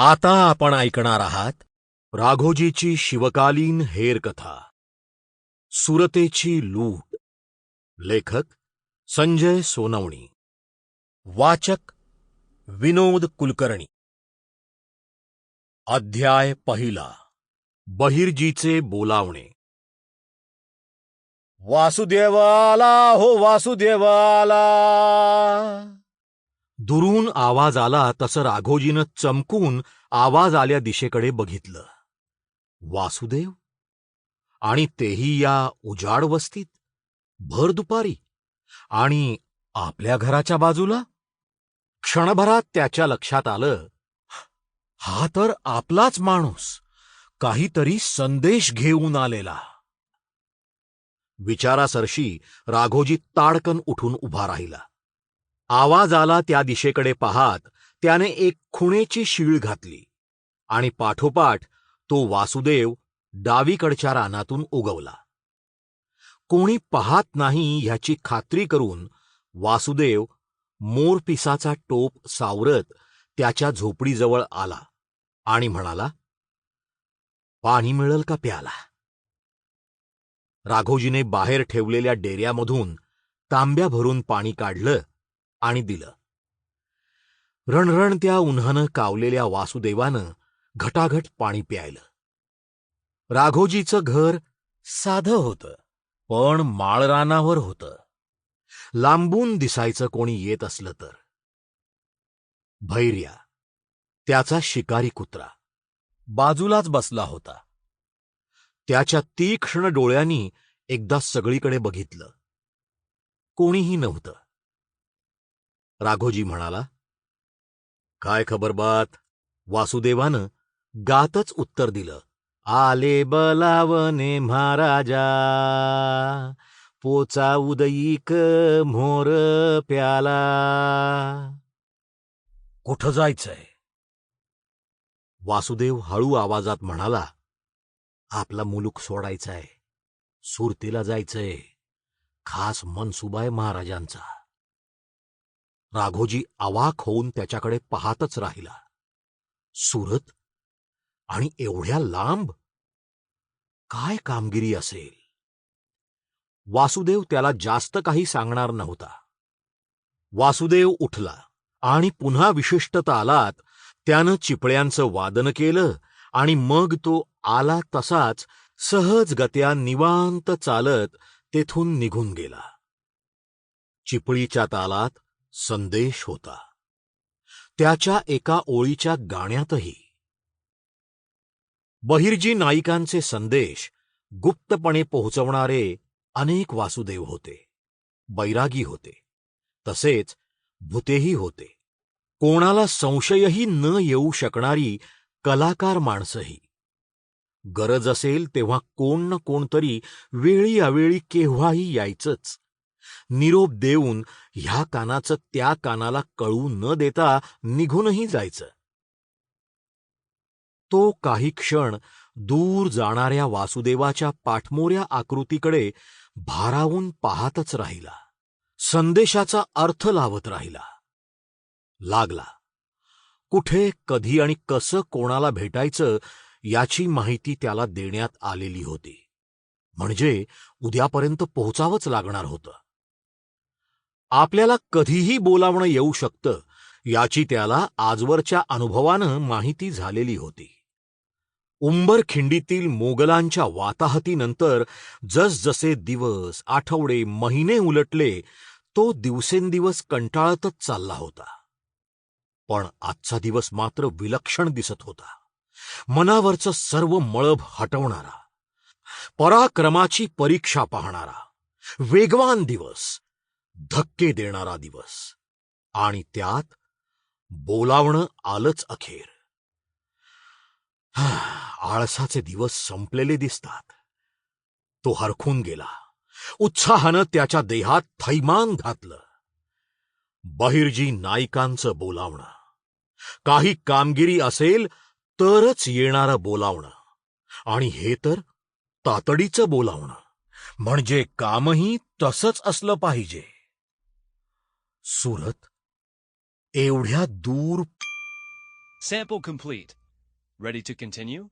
आता आपण ऐकणार आहात राघोजीची शिवकालीन हेरकथा. सुरतेची लूट. लेखक संजय सोनवणी. वाचक विनोद कुलकर्णी. अध्याय पहिला. बहिर्जीचे बोलावणे. वासुदेवाला हो वासुदेवाला! दुरून आवाज आला तसं राघोजीनं चमकून आवाज आल्या दिशेकडे बघितलं. वासुदेव? आणि तेही या उजाड वस्तीत? भर दुपारी? आणि आपल्या घराच्या बाजूला? क्षणभरात त्याच्या लक्षात आलं हा तर आपलाच माणूस. काहीतरी संदेश घेऊन आलेला. विचारासरशी राघोजी ताडकन उठून उभा राहिला. आवाज आला त्या दिशेकडे पाहात त्याने एक खुणेची शीळ घातली आणि पाठोपाठ तो वासुदेव डावीकडच्या रानातून उगवला. कोणी पाहत नाही ह्याची खात्री करून वासुदेव मोरपिसाचा टोप सावरत त्याच्या झोपडीजवळ आला आणि म्हणाला पाणी मिळेल का प्याला? राघोजीने बाहेर ठेवलेल्या डेऱ्यामधून तांब्या भरून पाणी काढलं आणि दिलं. रणरणत्या उन्हानं कावलेल्या वासुदेवानं घटाघट पाणी प्यायलं. राघोजीचं घर साधं होतं पण माळरानावर होतं. लांबून दिसायचं कोणी येत असलं तर. भैर्या त्याचा शिकारी कुत्रा बाजूलाच बसला होता. त्याच्या तीक्ष्ण डोळ्यांनी एकदा सगळीकडे बघितलं. कोणीही नव्हतं. राघोजी म्हणाला काय खबर बात? वासुदेवानं गातच उत्तर दिलं. आले बलावने महाराजा पोचा उदयीक मोर प्याला. कुठं जायचंय? वासुदेव हळू आवाजात म्हणाला आपला मुलूक सोडायचाय. सुरतीला जायचंय. खास मनसुबा आहे महाराजांचा. राघोजी आवाक होऊन त्याच्याकडे पाहतच राहिला. सुरत? आणि एवढ्या लांब? काय कामगिरी असेल? वासुदेव त्याला जास्त काही सांगणार नव्हता. वासुदेव उठला आणि पुन्हा विशिष्ट तालात त्यानं चिपळ्यांचं वादन केलं आणि मग तो आला तसाच सहज गत्या निवांत चालत तेथून निघून गेला. चिपळीच्या तालात संदेश होता. त्याच्या एका ओळीच्या गाण्यातही. बहिर्जी नाईकांचे संदेश गुप्तपणे पोहोचवणारे अनेक वासुदेव होते. बैरागी होते. तसेच भूतेही होते. कोणाला संशयही न येऊ शकणारी कलाकार माणसंही. गरज असेल तेव्हा कोण न कोणतरी वेळी अवेळी केव्हाही यायचंच. निरोप देऊन ह्या कानाचं त्या कानाला कळू न देता निघूनही जायचं. तो काही क्षण दूर जाणाऱ्या वासुदेवाच्या पाठमोऱ्या आकृतीकडे भारावून पाहतच राहिला. संदेशाचा अर्थ लावत राहिला. लागला. कुठे कधी आणि कसं कोणाला भेटायचं याची माहिती त्याला देण्यात आलेली होती. म्हणजे उद्यापर्यंत पोहोचावंच लागणार होतं. आपल्याला कधीही बोलावणं येऊ शकतं याची त्याला आजवरच्या अनुभवानं माहिती झालेली होती. उंबरखिंडीतील मोगलांच्या वाताहतीनंतर जसजसे दिवस आठवडे महिने उलटले तो दिवसेंदिवस कंटाळतच चालला होता. पण आजचा दिवस मात्र विलक्षण दिसत होता. मनावरचं सर्व मळभ हटवणारा पराक्रमाची परीक्षा पाहणारा वेगवान दिवस धक्के देणारा दिवस. आणि त्यात बोलावणं आलंच अखेर. आळसाचे दिवस संपलेले दिसतात. तो हरखून गेला. उत्साहानं त्याच्या देहात थैमान घातलं. बहिर्जी नायकांचं बोलावणं. काही कामगिरी असेल तरच येणारं बोलावणं. आणि हे तर तातडीचं बोलावणं. म्हणजे कामही तसंच असलं पाहिजे. सुरत एवढ्या दूर Sample complete. Ready to continue?